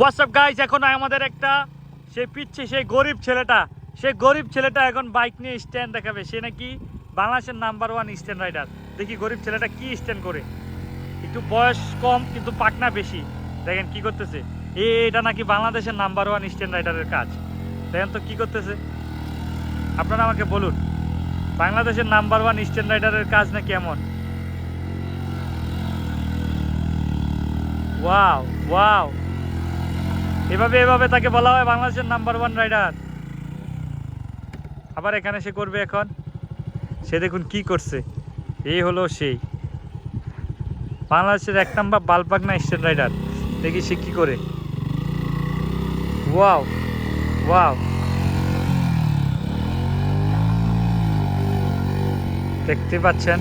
WhatsApp guys এখন আমাদের একটা সে পিচ্ছে, সেই গরিব ছেলেটা সে গরিব ছেলেটা এখন বাইক নিয়ে স্ট্যান্ড দেখাবে। সে নাকি বাংলাদেশের নাম্বার ওয়ান স্ট্যান্ড রাইডার দেখি গরিব ছেলেটা কি স্ট্যান্ড করে। একটু বয়স কম, কিন্তু পাকনা বেশি। দেখেন কি করতেছে। এ, এটা নাকি বাংলাদেশের নাম্বার ওয়ান স্ট্যান্ড রাইডারের কাজ। দেখেন তো কি করতেছে। আপনারা আমাকে বলুন, বাংলাদেশের নাম্বার ওয়ান স্ট্যান্ড রাইডারের কাজ নাকি এমন? ওয়াও ওয়াও এভাবে এভাবে তাকে বলা হয় বাংলাদেশের নাম্বার ওয়ান রাইডার আবার এখানে সে করবে এখন। সে দেখুন কি করছে। এই হলো সেই বাংলাদেশের এক নাম্বার বালপাকনা স্টেট রাইডার দেখি সে কি করে। ওয়াও ওয়াও দেখতে পাচ্ছেন?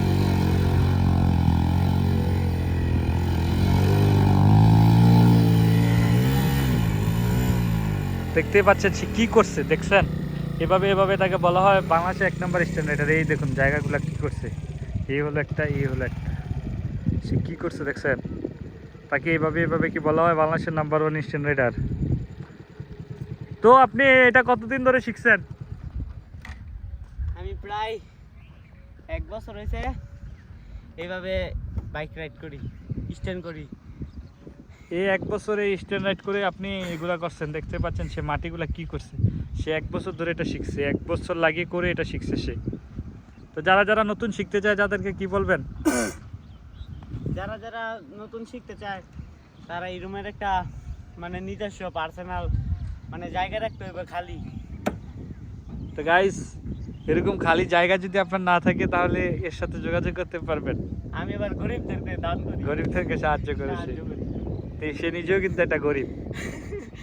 দেখতেই পাচ্ছেন সে কী করছে, দেখছেন? এভাবে এভাবে তাকে বলা হয়, বাংলাদেশে এক নম্বর স্ট্যান্ডার্ড এই দেখুন জায়গাগুলো কি করছে। এই হলো একটা এই হলো একটা। সে কী করছে, দেখছেন? তাকে এভাবে এভাবে কি বলা হয়, বাংলাদেশের নাম্বার ওয়ান স্ট্যান্ডার্ডার তো আপনি এটা কতদিন ধরে শিখছেন? আমি প্রায় এক বছর হয়েছে এইভাবে বাইক রাইড করি স্ট্যান্ড করি। এই এক বছরে স্ট্যান্ড রাইড করে আপনি এগুলা করছেন দেখতে পাচ্ছেন সে মাটিগুলা কি করছে। সে এক বছর ধরে এটা শিখছে এক বছর লাগিয়ে করে এটা শিখছে সে। তো যারা যারা নতুন শিখতে চায় যাদেরকে কি বলবেন? যারা যারা নতুন শিখতে চায় তারা এই রুমের একটা মানে নিজস্ব পার্সোনাল মানে জায়গা রাখতে হবে খালি। তো গাইস এরকম খালি জায়গা যদি আপনার না থাকে তাহলে এর সাথে যোগাযোগ করতে পারবেন। আমি এবার গরিবদেরকে দান করি। গরিবদেরকে সাহায্য করে সাহায্য করি। তো সে নিজেও কিন্তু একটা গরিব।